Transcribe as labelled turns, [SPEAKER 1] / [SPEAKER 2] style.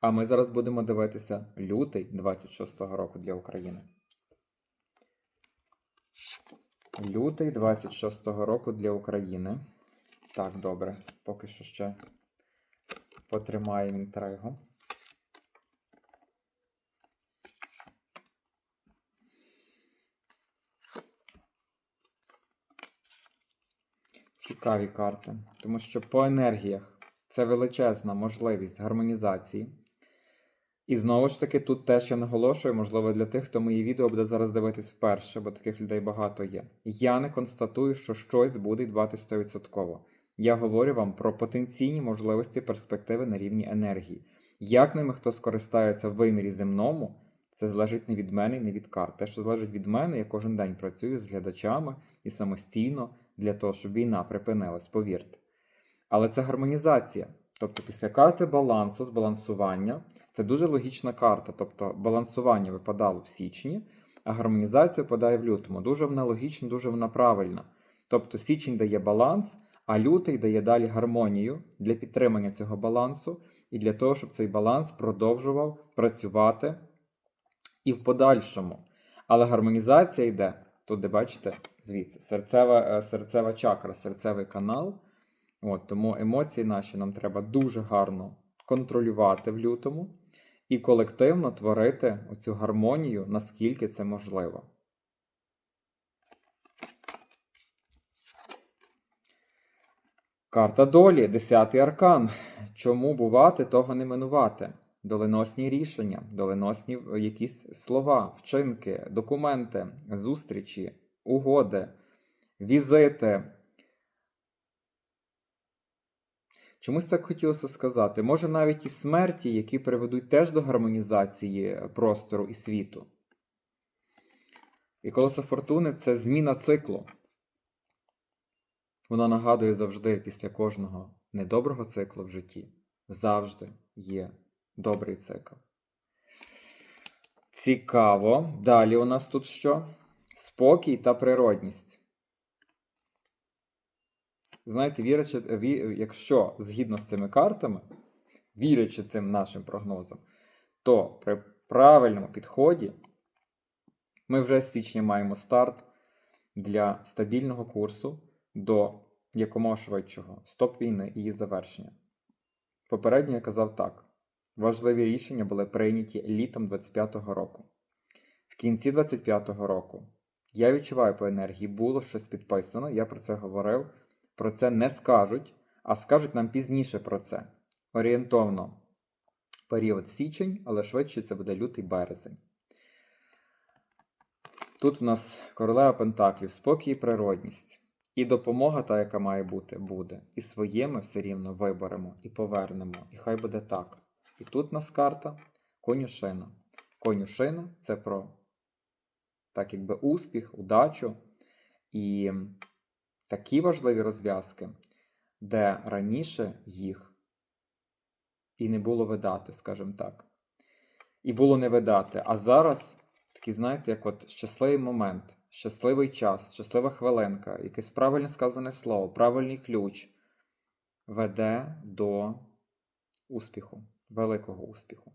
[SPEAKER 1] А ми зараз будемо дивитися лютий 26-го року для України. Лютий 26-го року для України. Так, добре. Поки що ще потримаємо інтригу. Цікаві карти. Тому що по енергіях це величезна можливість гармонізації. І знову ж таки, тут теж я наголошую, можливо, для тих, хто мої відео буде зараз дивитись вперше, бо таких людей багато є. Я не констатую, що щось буде відбувати 100%. Я говорю вам про потенційні можливості перспективи на рівні енергії. Як ними хто скористається в вимірі земному, це залежить не від мене і не від карт. Те, що залежить від мене, я кожен день працюю з глядачами і самостійно для того, щоб війна припинилась, повірте. Але це гармонізація. Тобто після карти балансу, збалансування, це дуже логічна карта. Тобто балансування випадало в січні, а гармонізація випадає в лютому. Дуже вона логічна, дуже вона правильна. Тобто січень дає баланс, а лютий дає далі гармонію для підтримання цього балансу і для того, щоб цей баланс продовжував працювати і в подальшому. Але гармонізація йде, тут, де бачите, звідси, серцева, е, серцева чакра, серцевий канал. От, тому емоції наші нам треба дуже гарно контролювати в лютому і колективно творити оцю гармонію, наскільки це можливо. Карта долі, десятий аркан. Чому бувати, того не минувати? Доленосні рішення, доленосні якісь слова, вчинки, документи, зустрічі, угоди, візити. Чомусь так хотілося сказати. Може навіть і смерті, які приведуть теж до гармонізації простору і світу. І колесо фортуни це зміна циклу. Вона нагадує завжди після кожного недоброго циклу в житті. Завжди є добрий цикл. Цікаво. Далі у нас тут що? Спокій та природність. Знаєте, вірячи, ві- якщо згідно з цими картами, вірячи цим нашим прогнозам, то при правильному підході ми вже з січня маємо старт для стабільного курсу до якомога швидшого стоп війни і її завершення. Попередньо я казав так: важливі рішення були прийняті літом 25-го року. В кінці 25-го року я відчуваю по енергії, було щось підписано, я про це говорив. Про це не скажуть, а скажуть нам пізніше про це. Орієнтовно період січень, але швидше це буде лютий березень. Тут у нас королева Пентаклів, спокій і природність. І допомога, та, яка має бути, буде. І своє ми все рівно виберемо і повернемо. І хай буде так. І тут у нас карта конюшина. Конюшина це про так якби успіх, удачу і такі важливі розв'язки, де раніше їх і не було видати, скажімо так. І було не видати. А зараз такий, знаєте, як от щасливий момент, щасливий час, щаслива хвилинка, якесь правильно сказане слово, правильний ключ веде до успіху, великого успіху.